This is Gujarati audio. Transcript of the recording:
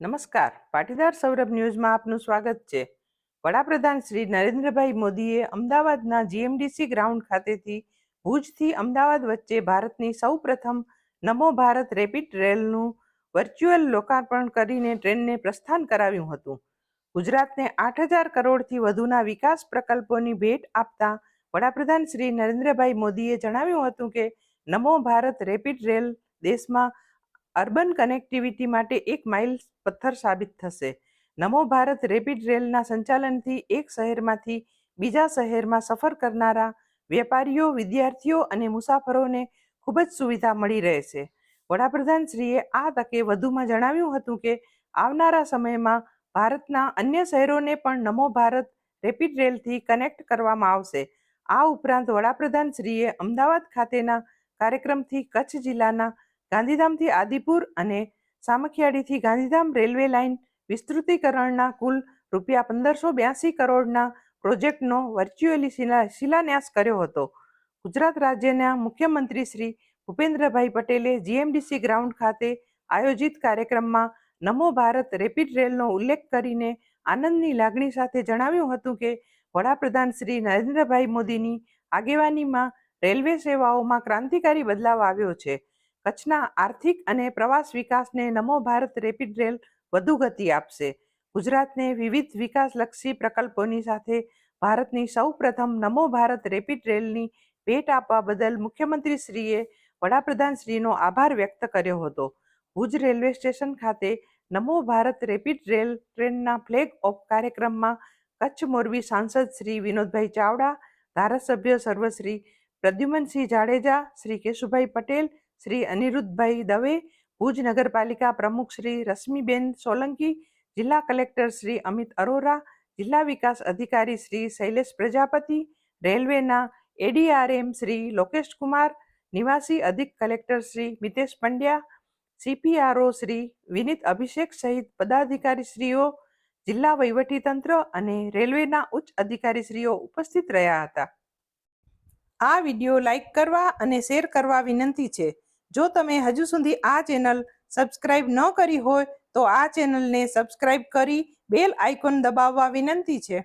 નમસ્કાર. પાટીદાર સૌરભ ન્યૂઝમાં આપનું સ્વાગત છે. વડાપ્રધાન શ્રી નરેન્દ્રભાઈ મોદીએ અમદાવાદના જીએમડીસી ગ્રાઉન્ડ ખાતેથી ભુજથી અમદાવાદ વચ્ચે ભારતની સૌપ્રથમ નમો ભારત રેપિડ રેલનું વર્ચ્યુઅલ લોકાર્પણ કરીને ટ્રેનને પ્રસ્થાન કરાવ્યું હતું. ગુજરાતને આઠ હજાર કરોડથી વધુના વિકાસ પ્રકલ્પોની ભેટ આપતા વડાપ્રધાન શ્રી નરેન્દ્રભાઈ મોદીએ જણાવ્યું હતું કે નમો ભારત રેપિડ રેલ દેશમાં અર્બન કનેક્ટિવિટી માટે એક માઇલ પથ્થર સાબિત થશે. નમો ભારત રેપિડ રેલના સંચાલનથી એક શહેરમાંથી બીજા શહેરમાં સફર કરનારા વેપારીઓ, વિદ્યાર્થીઓ અને મુસાફરોને ખૂબ જ સુવિધા મળી રહેશે. વડાપ્રધાનશ્રીએ આ તકે વધુમાં જણાવ્યું હતું કે, આવનારા સમયમાં ભારતના અન્ય શહેરોને પણ નમો ભારત રેપિડ રેલથી કનેક્ટ કરવામાં આવશે. આ ઉપરાંત વડાપ્રધાનશ્રીએ અમદાવાદ ખાતેના કાર્યક્રમથી કચ્છ જિલ્લાના ગાંધીધામથી આદિપુર અને સામખિયાળીથી ગાંધીધામ રેલવે લાઇન વિસ્તૃતીકરણના કુલ રૂપિયા પંદરસો બ્યાસી કરોડના પ્રોજેક્ટનો વર્ચ્યુઅલી શિલા- શિલાન્યાસ કર્યો હતો. ગુજરાત રાજ્યના મુખ્યમંત્રી શ્રી ભૂપેન્દ્રભાઈ પટેલે જીએમડીસી ગ્રાઉન્ડ ખાતે આયોજિત કાર્યક્રમમાં નમો ભારત રેપિડ રેલનો ઉલ્લેખ કરીને આનંદની લાગણી સાથે જણાવ્યું હતું કે, વડાપ્રધાન શ્રી નરેન્દ્રભાઈ મોદીની આગેવાનીમાં રેલવે સેવાઓમાં ક્રાંતિકારી બદલાવ આવ્યો છે. કચ્છના આર્થિક અને પ્રવાસ વિકાસને નમો ભારત રેપિડ રેલ વધુ ગતિ આપશે. ગુજરાતને વિવિધ વિકાસલક્ષી પ્રકલ્પોની સાથે ભારતની સૌપ્રથમ નમો ભારત રેપિડ રેલની ભેટ આપવા બદલ મુખ્યમંત્રીશ્રીએ વડાપ્રધાનશ્રીનો આભાર વ્યક્ત કર્યો હતો. ભુજ રેલવે સ્ટેશન ખાતે નમો ભારત રેપિડ રેલ ટ્રેનના ફ્લેગ ઓફ કાર્યક્રમમાં કચ્છ મોરબી સાંસદ શ્રી વિનોદભાઈ ચાવડા, ધારાસભ્ય સર્વશ્રી પ્રદ્યુમનસિંહ જાડેજા, શ્રી કેશુભાઈ પટેલ શ્રી અનિરુદ્ધભાઈ દવે, ભુજ નગરપાલિકા પ્રમુખ શ્રી રશ્મિબેન સોલંકી, જિલ્લા કલેક્ટર શ્રી અમિત અરોરા, જિલ્લા વિકાસ અધિકારી શ્રી શૈલેષ પ્રજાપતિ, રેલવેના એડીઆરએમ શ્રી લોકેશ કુમાર, નિવાસી અધિક કલેક્ટર શ્રી મિતેશ પંડ્યા, સીપીઆરઓ શ્રી વિનીત અભિષેક સહિત પદાધિકારીશ્રીઓ, જિલ્લા વહીવટીતંત્ર અને રેલવેના ઉચ્ચ અધિકારીશ્રીઓ ઉપસ્થિત રહ્યા હતા. આ વીડિયો લાઇક કરવા અને શેર કરવા વિનંતી છે. જો તમે હજુ સુધી આ ચેનલ સબસ્ક્રાઇબ ન કરી હોય, તો આ ચેનલને સબસ્ક્રાઇબ કરી બેલ આઇકોન દબાવવા વિનંતી છે.